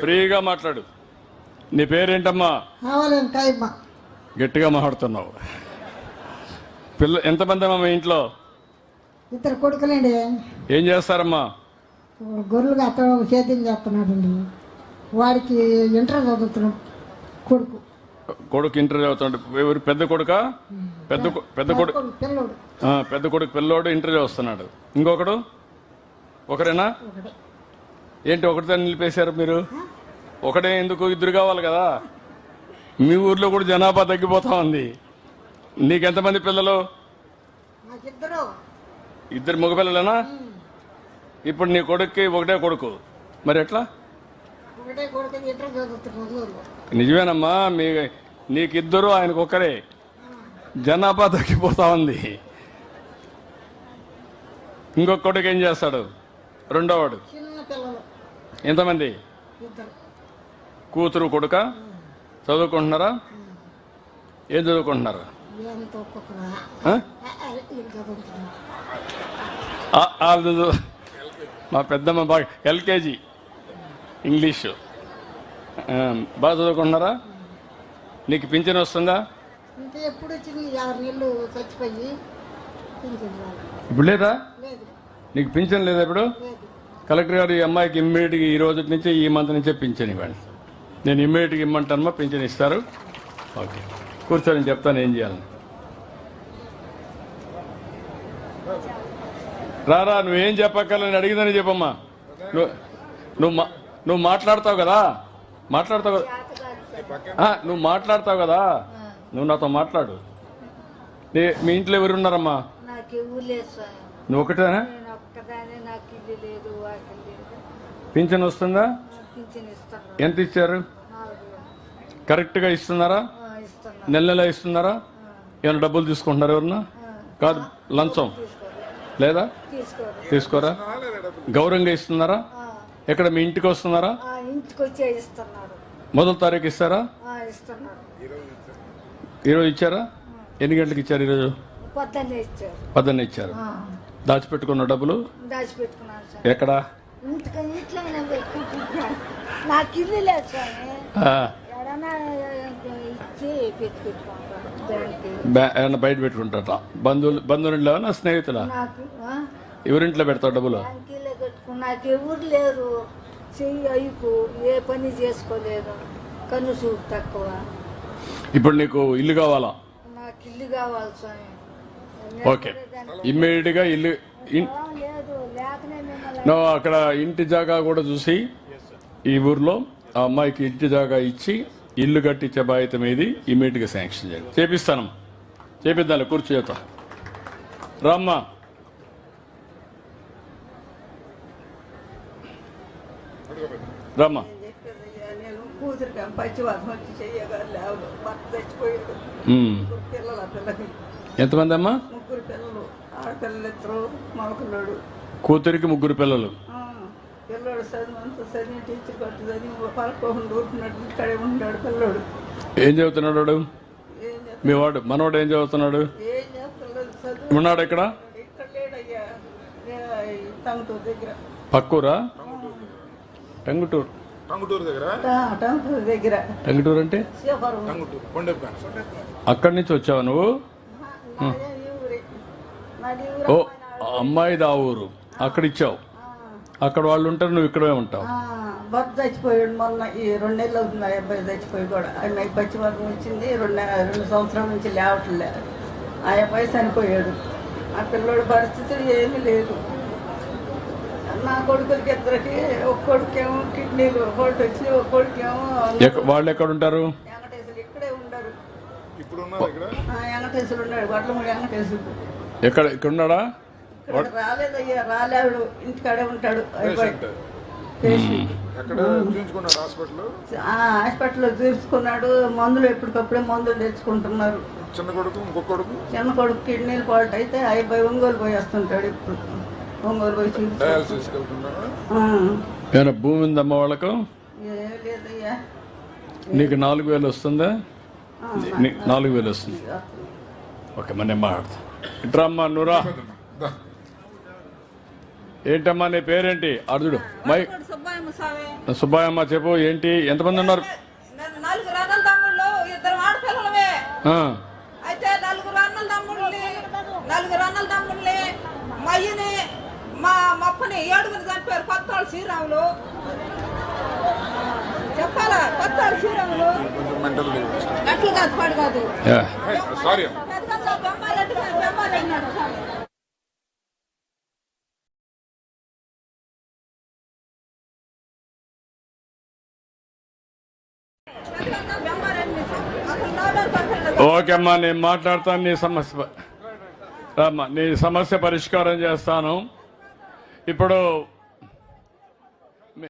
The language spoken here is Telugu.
ఫ్రీగా మాట్లాడు. నీ పేరేంటమ్మా? గట్టిగా మాట్లాడుతున్నావు. పిల్ల ఎంతమంది అమ్మా మీ ఇంట్లో? ఇద్దరు కొడుకులండి. ఏం చేస్తారమ్మా? గొర్రెలు అతను సేద్యం చేస్తున్నాడండి. వాడికి ఇంటర్ చదువుతున్నాడు కొడుకు. కొడుకు ఇంటర్ చదువుతాడు ఎవరు పెద్ద కొడుక? పెద్ద పెద్ద కొడుకు పెద్ద కొడుకు పిల్లోడు ఇంటర్ చదువుతున్నాడు ఇంకొకడు? ఒకరేనా? ఏంటి ఒకటితో నిలిపేశారు మీరు? ఒకటే ఎందుకు? ఇద్దరు కావాలి కదా. మీ ఊర్లో కూడా జనాభా తగ్గిపోతా ఉంది. నీకెంతమంది పిల్లలు? ఇద్దరు మగపిల్లలేనా? ఇప్పుడు నీ కొడుక్కి ఒకటే కొడుకు. మరి ఎట్లా? నిజమేనమ్మా మీ నీకిద్దరు ఆయనకు ఒక్కరే. జనాభా తగ్గిపోతా ఉంది. ఇంకొక కొడుకు ఏం చేస్తాడు? రెండోవాడు. ఎంతమంది? కూతురు కొడుక? చదువుకుంటున్నారా? ఏం చదువుకుంటున్నారు. మా పెద్దమ్మ బాగా ఎల్కేజీ ఇంగ్లీషు. బాగా చదువుకుంటున్నారా? నీకు పింఛన్ వస్తుందా? ఎప్పుడు. ఇప్పుడు లేదా? నీకు పింఛన్ లేదా ఇప్పుడు? కలెక్టర్ గారు ఈ అమ్మాయికి ఇమ్మీడియట్గా ఈ రోజు నుంచి ఈ మంత్ నుంచే పింఛన్ ఇవ్వండి. నేను ఇమ్మీడియట్గా ఇమ్మంటానమ్మా పింఛన్ ఇస్తారు. ఓకే. కూర్చొని చెప్తాను ఏం చేయాలని రారా నువ్వేం చెప్పక్కర్లని అడిగిందని చెప్పమ్మా. నువ్వు నువ్వు మా- నువ్వు మాట్లాడతావు కదా? మాట్లాడతావు కదా? నువ్వు మాట్లాడతావు కదా? నువ్వు నాతో మాట్లాడు. మీ ఇంట్లో ఎవరున్నారమ్మా? నువ్వు ఒకటేనా? నాకు ఇల్లు లేదు వాకిల్ లేదు. పింఛన్ వస్తుందా? పింఛన్ ఎంత ఇచ్చారు? కరెక్ట్గా ఇస్తున్నారా? ఆ, ఇస్తున్నారు. నెల నెల ఇస్తున్నారా? ఏమైనా డబ్బులు తీసుకుంటున్నారా ఎవరన్నా? కాదు లంచం. లేదా? తీసుకోరు. తీసుకోరా? గౌరవంగా ఇస్తున్నారా? ఆ, ఎక్కడ మీ ఇంటికి వస్తున్నారా? ఆ, ఇంటికి వచ్చే ఇస్తున్నారు. మొదటి తారీఖు ఇస్తారా? ఆ, ఇస్తున్నారు. ఈరోజు ఇచ్చారా? ఎన్ని గంటలకు ఇచ్చారు ఈరోజు? పొద్దున్నే ఇచ్చారు. పద్దెన్న ఇచ్చారు. ఆ, దాచిపెట్టుకున్న డబ్బులు? దాచిపెట్టుకున్నాను స్వామి ఎక్కడ? పెట్టుకుంటున్నాను. నాకు ఇల్లు లేదు ఎడనా ఇచ్చి బ్యా- బయట పెట్టుకుంటారట బంధువులు బంధువులు నా స్నేహితుల? నాకు ఆ, ఎవరింట్లో పెడతావు డబ్బులు? బ్యాంకీలో నాకు ఎవరు లేరు. చెయ్యి అయిపు ఏ పని చేసుకోలేదు. కన్ను చూపు తక్కువ. ఇప్పుడు నీకు ఇల్లు కావాలా? నాకు ఇల్లు కావాలి స్వామి. ఓకే. ఇమ్మీడియట్గా ఇల్లు అక్కడ ఇంటి జాగా కూడా చూసి ఈ ఊర్లో ఆ అమ్మాయికి ఇంటి జాగా ఇచ్చి ఇల్లు కట్టించే బాధ్యత మీది. ఇమీడియట్గా శాంక్షన్ చేయండి. చేపిస్తాను. చేపిద్దాం కూర్చోత రామ్మా. రామ్మా. కూతురికి పచ్చివాదం వచ్చి చెయ్యగా. ముగ్గురు పిల్లలు పిల్లకి. ఎంతమంది అమ్మా? ముగ్గురు పిల్లలు. ఆడపిల్లలు ఇద్దరు మగపిల్లడు కూతురికి ముగ్గురు పిల్లలు. ఆ, పిల్లోడు చదివి టీచర్ కట్టు చదివి పలకోకుండా ఊరుకున్నాడు ఇక్కడే ఉన్నాడు పిల్లోడు. ఏం చదువుతున్నాడు వాడు? మీ వాడు మనవాడు ఏం చదువుతున్నాడు? ఏం చేస్తలేదు చదువు? ఉన్నాడు ఇక్కడ? ఇక్కడ లేడయ్యా. ఏ, ఈ టంగుటూరు దగ్గర. పక్కూరా? టంగుటూరు. టంగుటూరు. దగ్గర? టంగుటూరు దగ్గర. టంగుటూరు అంటే? అక్కడి నుంచి వచ్చావా నువ్వు? ఓ అమ్మాయిది ఆ ఊరు. అక్కడ ఇచ్చావు అక్కడ వాళ్ళు ఉంటారు నువ్వు ఇక్కడే ఉంటావు. భర్త చచ్చిపోయాడు మొన్న ఈ రెండు నెలలు అవుతుంది ఆ అబ్బాయి చచ్చిపోయి కూడా. ఆయన పచ్చి వర్గం వచ్చింది రెండు రెండు సంవత్సరాల నుంచి లేవట్లే. ఆ అబ్బాయి చనిపోయాడు. ఆ పిల్లోడి పరిస్థితి ఏమీ లేదు. నా కొడుకులకి ఇద్దరికి ఒక కొడుకేమో కిడ్నీలు ఒకటి వచ్చి ఒక కొడుకేమో ఎక్క- వాళ్ళు ఎక్కడ ఉంటారు వెంకటేశ్వరు ఇక్కడే ఉండరు ఇప్పుడు ఉన్నారు ఇక్కడ ఆ, వెంకటేశ్వరు ఉన్నాడు వడ్లమూడి వెంకటేశ్వరు ఎక్కడ ఇక్కడ ఉన్నాడా రాలేదయ్యా రాలేడు ఇంటికాడే ఉంటాడు. హాస్పిటల్లో చూసుకున్నాడు మందులు ఎప్పటికప్పుడే మందులు తెచ్చుకుంటున్నారు. చిన్న కొడుకు ఇంకొక కొడుకు? చిన్న కొడుకు కిడ్నీలు పాల్ట్ అయితే అయిపోయి ఒంగోలు పోయి వస్తుంటాడు ఇప్పుడు. ఒంగోలు పోయి ఏమైనా భూమి ఉందమ్మా వాళ్ళకు? నీకు నాలుగు వేలు వస్తుందా? నాలుగు వేలు వస్తుంది. ఓకే. మన నేను మాట్లాడతా? ఇట్రా అమ్మా నువ్వురా. ఏంటమ్మా నీ పేరేంటి? అర్జుడు మై సుబ్బాయి సుబ్బాయమ్మ చెప్పు ఏంటి? ఎంతమంది ఉన్నారు? అయితే నలుగురు అన్నల తమ్ముళ్ళని నలుగురు అన్నల తమ్ముళ్ళని మయ్యని మా మప్పని ఏడుగురు చంపారు కొత్తోళ్ళు శ్రీరాములు. చెప్పాలా? కొత్తోళ్ళు శ్రీరాములు కొంచెం మెంటల్ అట్లు కాదు పాడు కాదు. యా. సారీ. ఓకే అమ్మా నేను మాట్లాడతాను నీ సమస్య రామ్మా నీ సమస్య పరిష్కారం చేస్తాను. ఇప్పుడు